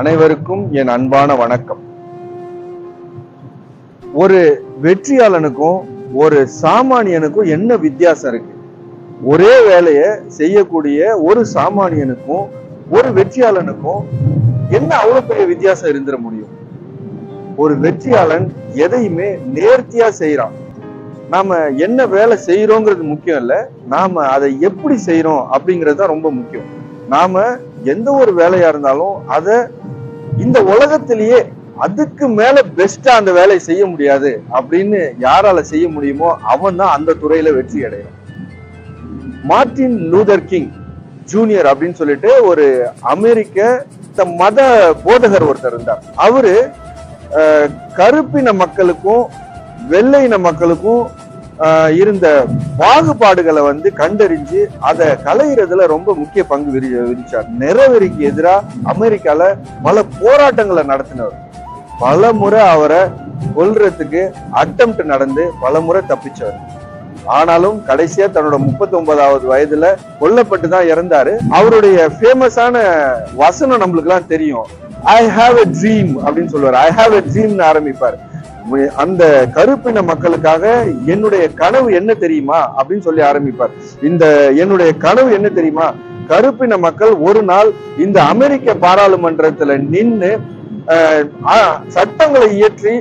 அனைவருக்கும் என் அன்பான வணக்கம். ஒரு வெற்றியாளனுக்கும் ஒரு சாமானியனுக்கும் என்ன வித்தியாசம் இருக்கு? ஒரே வேலையை செய்யக்கூடிய ஒரு சாமானியனுக்கும் ஒரு வெற்றியாளனுக்கும் என்ன அவ்வளவு பெரிய வித்தியாசம் இருந்துட முடியும்? ஒரு வெற்றியாளன் எதையுமே நேர்த்தியா செய்யறான் நாம என்ன வேலை செய்யறோங்கிறது முக்கியம் இல்லை. நாம அதை எப்படி செய்யறோம் அப்படிங்கிறது தான் ரொம்ப முக்கியம். நாம எந்த ஒரு வேலையா இருந்தாலும் அதை இந்த உலகத்திலேயே அதுக்கு மேல பெஸ்டா அந்த வேலையை செய்ய முடியாது அப்படின்னு யாரால செய்ய முடியுமோ அவன் தான் அந்த துறையில வெற்றி அடையும் மார்ட்டின் லூதர் கிங் ஜூனியர் அப்படின்னு சொல்லிட்டு ஒரு அமெரிக்க த- மத போதகர் ஒருத்தர் இருந்தார். அவரு கருப்பின மக்களுக்கும் வெள்ளையின மக்களுக்கும் இருந்த பாகுபாடுகளை வந்து கண்டறிஞ்சு அதை கலையிறதுல ரொம்ப முக்கிய பங்கு விரி விரிச்சார் நிறவெறிக்கு எதிராக அமெரிக்கால பல போராட்டங்களை நடத்தினவர். பல முறை அவரை கொல்றதுக்கு அட்டம் நடந்து பல முறை தப்பிச்சவர். ஆனாலும் கடைசியா தன்னோட முப்பத்தி ஒன்பதாவது வயதுல கொல்லப்பட்டு தான் இறந்தாரு. அவருடைய ஃபேமஸான வசனம் நம்மளுக்கு எல்லாம் தெரியும். ஐ ஹாவ் எ ட்ரீம் அப்படின்னு சொல்லுவார். ஐ ஹாவ் எ ட்ரீம்னு ஆரம்பிப்பார். அந்த கருப்பின மக்களுக்காக என்னுடைய கனவு என்ன தெரியுமா அப்படின்னு சொல்லி ஆரம்பிப்பார். இந்த என்னுடைய கனவு என்ன தெரியுமா? கருப்பின மக்கள் ஒரு நாள் இந்த அமெரிக்க பாராளுமன்றத்துல நின்னு சட்டங்களை இயற்றி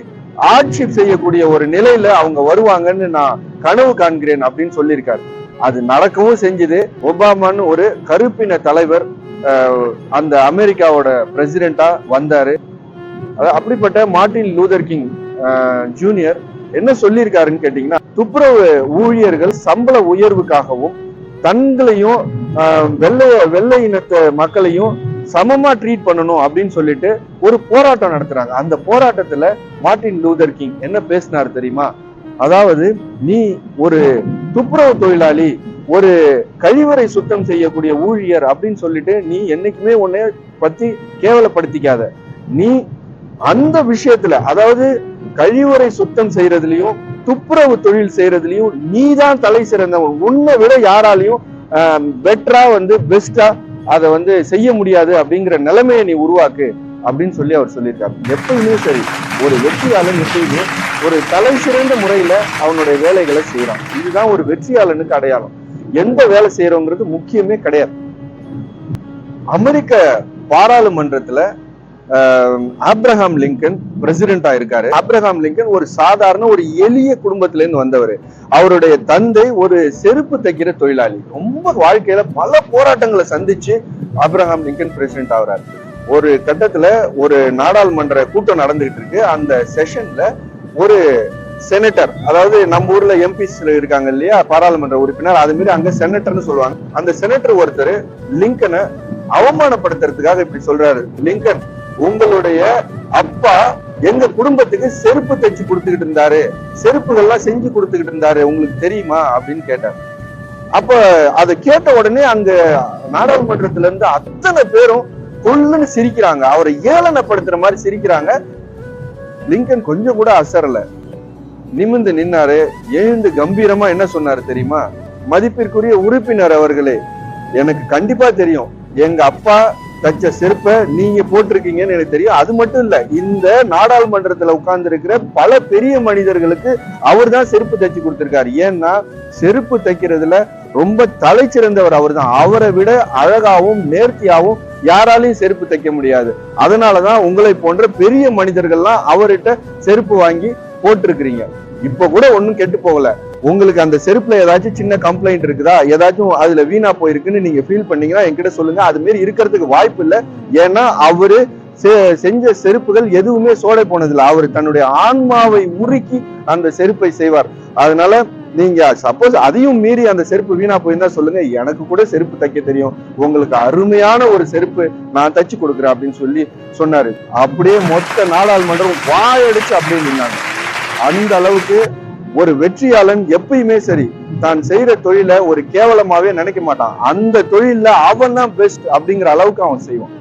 ஆட்சி செய்யக்கூடிய ஒரு நிலையில அவங்க வருவாங்கன்னு நான் கனவு காண்கிறேன் அப்படின்னு சொல்லியிருக்காரு. அது நடக்கவும் செஞ்சது. ஒபாமான்னு ஒரு கருப்பின தலைவர் அந்த அமெரிக்காவோட பிரசிடென்டா வந்தாரு. அப்படிப்பட்ட மார்ட்டின் லூதர் கிங் ஜூனியர் என்ன சொல்லியிருக்காருன்னு கேட்டீங்கன்னா துப்புரவு ஊழியர்கள் சம்பள உயர்வுக்காகவும் தங்களையும் அஹ், வெள்ளை வெள்ளை இனத்த மக்களையும் சமமா ட்ரீட் பண்ணணும் அப்படின்னு சொல்லிட்டு ஒரு போராட்டம் நடத்துறாங்க. அந்த போராட்டத்துல மார்டின் லூதர் கிங் என்ன பேசினார் தெரியுமா? அதாவது நீ ஒரு துப்புரவு தொழிலாளி ஒரு கழிவறை சுத்தம் செய்யக்கூடிய ஊழியர் அப்படின்னு சொல்லிட்டு நீ என்னைக்குமே உன்னை பத்தி கேவலப்படுத்திக்காத. நீ அந்த விஷயத்துல அதாவது கழிவுறை சுத்தம் செய்யறதுலயும் துப்புரவு தொழில் செய்யறதுலயும் நீ தான் தலை சிறந்தவன். உன்னை விட யாராலையும் பெட்டரா வந்து பெஸ்டா அதை வந்து செய்ய முடியாது அப்படிங்கிற நிலைமையை நீ உருவாக்கு அப்படின்னு சொல்லி அவர் சொல்லியிருக்காரு. எப்பயுமே சரி ஒரு வெற்றியாளன் எப்பயுமே ஒரு தலை சிறந்த முறையில அவனுடைய வேலைகளை செய்யறான் இதுதான் ஒரு வெற்றியாளனுக்கு அடையாளம். எந்த வேலை செய்யறோங்கிறது முக்கியமே கிடையாது. அமெரிக்க பாராளுமன்றத்துல ஆப்ரஹாம் லிங்கன் பிரசிடென்டா இருக்காரு. ஆப்ரஹாம் லிங்கன் ஒரு சாதாரண ஒரு எளிய குடும்பத்துல இருந்து வந்தவர். அவருடைய தந்தை ஒரு செருப்பு தைக்கிற தொழிலாளி. ரொம்ப வாழ்க்கையில பல போராட்டங்களை சந்திச்சு ஆப்ரஹாம் லிங்கன் பிரசிடென்ட் ஆகுறாரு. ஒரு கட்டத்துல ஒரு நாடாளுமன்ற கூட்டம் நடந்துகிட்டு இருக்கு. அந்த செஷன்ல ஒரு செனட்டர் அதாவது நம்ம ஊர்ல எம்பிஸ் இருக்காங்க இல்லையா பாராளுமன்ற உறுப்பினர் அது மாதிரி அங்க செனட்டர்னு சொல்லுவாங்க. அந்த செனட்டர் ஒருத்தர் லிங்கனை அவமானப்படுத்துறதுக்காக இப்படி சொல்றாரு. லிங்கன் உங்களுடைய அப்பா எங்க குடும்பத்துக்கு செருப்பு தைச்சு கொடுத்துக்கிட்டு இருந்தாரு. செருப்புகள்லாம் செஞ்சு கொடுத்துக்கிட்டு இருந்தாரு. உங்களுக்கு தெரியுமா அப்படின்னு கேட்டார். அப்ப அதை கேட்ட உடனே அங்க நாடாளுமன்றத்துல இருந்து அத்தனை பேரும் கொல்லுன்னு சிரிக்கிறாங்க. அவரை ஏளனப்படுத்துற மாதிரி சிரிக்கிறாங்க. லிங்கன் கொஞ்சம் கூட அசரல. நிமிந்து நின்னாரு. எழுந்து கம்பீரமா என்ன சொன்னாரு தெரியுமா? மதிப்பிற்குரிய உறுப்பினர் அவர்களே எனக்கு கண்டிப்பா தெரியும். எங்க அப்பா தச்ச செருப்பை நீங்க போட்டிருக்கீங்கன்னு எனக்கு தெரியும். அது மட்டும் இல்ல இந்த நாடாளுமன்றத்துல உட்கார்ந்து இருக்கிற பல பெரிய மனிதர்களுக்கு அவர் தான் செருப்பு தைச்சு கொடுத்திருக்காரு. ஏன்னா செருப்பு தைக்கிறதுல ரொம்ப தலை சிறந்தவர் அவர் தான் அவரை விட அழகாவும் நேர்த்தியாவும் யாராலையும் செருப்பு தைக்க முடியாது. அதனாலதான் உங்களை போன்ற பெரிய மனிதர்கள்லாம் அவர்கிட்ட செருப்பு வாங்கி போட்டிருக்கிறீங்க. இப்ப கூட ஒன்னும் கெட்டு போகல. உங்களுக்கு அந்த செருப்புல ஏதாச்சும் சின்ன கம்ப்ளைண்ட் இருக்குதா? ஏதாச்சும் அதுல வீணா போயிருக்குன்னு நீங்க ஃபீல் பண்ணீங்கன்னா என்கிட்ட சொல்லுங்க. அது மாரி இருக்கிறதுக்கு வாய்ப்பு இல்ல. ஏன்னா அவரு செ- செஞ்ச செருப்புகள் எதுவுமே சோடை போனதில்லை. அவர் தன்னுடைய ஆன்மாவை உருக்கி அந்த செருப்பை செய்வார். அதனால நீங்க சப்போஸ் அதையும் மீறி அந்த செருப்பு வீணா போயிருந்தா சொல்லுங்க. எனக்கு கூட செருப்பு தைக்க தெரியும். உங்களுக்கு அருமையான ஒரு செருப்பு நான் தச்சு கொடுக்குறேன் அப்படின்னு சொல்லி சொன்னாரு. அப்படியே மொத்த நாடாளுமன்றம் வாயடிச்சு அப்படியே நின்னாங்க. அந்த அளவுக்கு ஒரு வெற்றியாளன் எப்பயுமே சரி தான் செய்யற தொழிலை ஒரு கேவலமாவே நினைக்க மாட்டான். அந்த தொழில அவன் தான் பெஸ்ட் அப்படிங்கிற அளவுக்கு அவன் செய்வான்.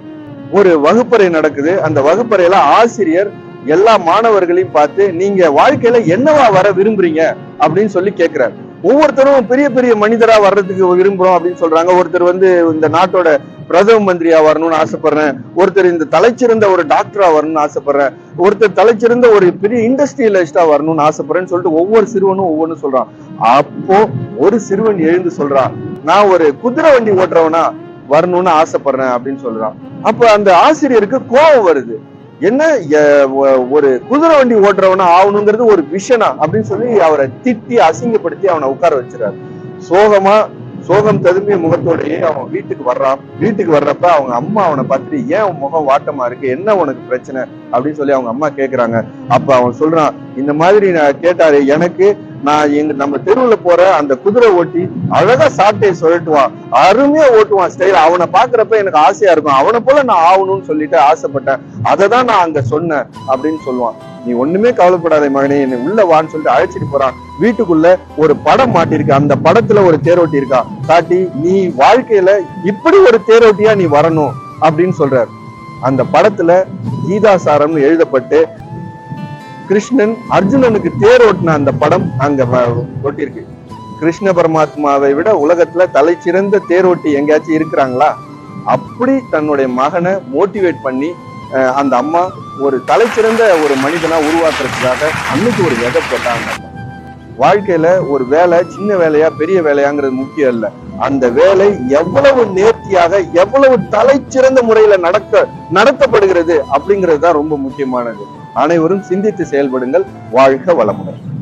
ஒரு வகுப்பறை நடக்குது. அந்த வகுப்பறையில ஆசிரியர் எல்லா மாணவர்களையும் பார்த்து நீங்க வாழ்க்கையில என்னவா வர விரும்புறீங்க? அப்படின்னு சொல்லி கேக்குறாரு. ஒவ்வொருத்தரும் பெரிய பெரிய மனிதரா வர்றதுக்கு விரும்புறோம் அப்படின்னு சொல்றாங்க. ஒருத்தர் வந்து இந்த நாட்டோட பிரதம மந்திரியா வரணும்னு ஆசைப்படுறேன். ஒருத்தர் இந்த தலைச்சிறந்த ஒரு டாக்டரா வரணும்னு ஆசைப்படுறேன். ஒருத்தர் தலைச்சிறந்த ஒரு பெரிய இண்டஸ்ட்ரியலிஸ்டா வரணும்னு ஆசைப்படுறேன்னு சொல்லிட்டு ஒவ்வொரு சிறுவனும் ஒவ்வொன்னு சொல்றான். அப்போ ஒரு சிறுவன் எழுந்து சொல்றான் நான் ஒரு குதிரை வண்டி ஓட்டுறவனா வரணும்னு ஆசைப்படுறேன் அப்படின்னு சொல்றான். அப்ப அந்த ஆசிரியருக்கு கோபம் வருது. என்ன ஒரு குதிரை வண்டி ஓட்டுறவனா ஆகணுங்கிறது ஒரு விஷனா அப்படின்னு சொல்லி அவரை திட்டி அசிங்கப்படுத்தி அவனை உட்கார வச்சிருக்காரு சோகமா சோகம் ததும்பிய முகத்தோடையே அவன் வீட்டுக்கு வர்றான். வீட்டுக்கு வர்றப்ப அவங்க அம்மா அவனை பார்த்துட்டு ஏன் முகம் வாட்டமா இருக்கு? என்ன உனக்கு பிரச்சனை? அப்படின்னு சொல்லி அவங்க அம்மா கேக்குறாங்க. அப்ப அவன் சொல்றான் இந்த மாதிரி நான் கேட்டாரு எனக்கு நான் எங்க நம்ம தெருவுல போற அந்த குதிரை ஓட்டி அழகா சாட்டையை சொல்லட்டுவான் அருமையா ஓட்டுவான் ஸ்டைல் அவனை பாக்குறப்ப எனக்கு ஆசையா இருக்கும். அவனை போல நான் ஆகணும்னு சொல்லிட்டு ஆசைப்பட்டேன். அதை தான் நான் அங்க சொன்னேன் அப்படின்னு சொல்லுவான். நீ ஒண்ணுமே கவலைப்படாத மகனே என்னை உள்ள வான்னு சொல்லிட்டு அழைச்சிட்டு போறான். வீட்டுக்குள்ள ஒரு படம் மாட்டிருக்கு அந்த படத்துல ஒரு தேரோட்டி இருக்கா? காட்டி நீ வாழ்க்கையில இப்படி ஒரு தேரோட்டியா நீ வரணும் அப்படின்னு சொல்றாரு. அந்த படத்துல கீதாசாரம்னு எழுதப்பட்டு கிருஷ்ணன் அர்ஜுனனுக்கு தேர் ஓட்டின அந்த படம் அங்க ஓட்டிருக்கு ஒட்டியிருக்கு. கிருஷ்ண பரமாத்மாவை விட உலகத்துல தேர் தேரோட்டி எங்கேயாச்சும் இருக்கிறாங்களா? அப்படி தன்னுடைய மகனை மோட்டிவேட் பண்ணி அந்த அம்மா ஒரு தலைச்சிறந்த ஒரு மனிதனா உருவாக்குறதுக்காக அன்னைக்கு ஒரு விதை போட்டாங்க. வாழ்க்கையில ஒரு வேலை சின்ன வேலையா பெரிய வேலையாங்கிறது முக்கியம் இல்ல. அந்த வேலை எவ்வளவு நேர்த்தியாக எவ்வளவு தலைச்சிறந்த முறையில நடக்க நடத்தப்படுகிறது அப்படிங்கிறது தான் ரொம்ப முக்கியமானது. அனைவரும் சிந்தித்து செயல்படுங்கள். வாழ்க வளமுடன்.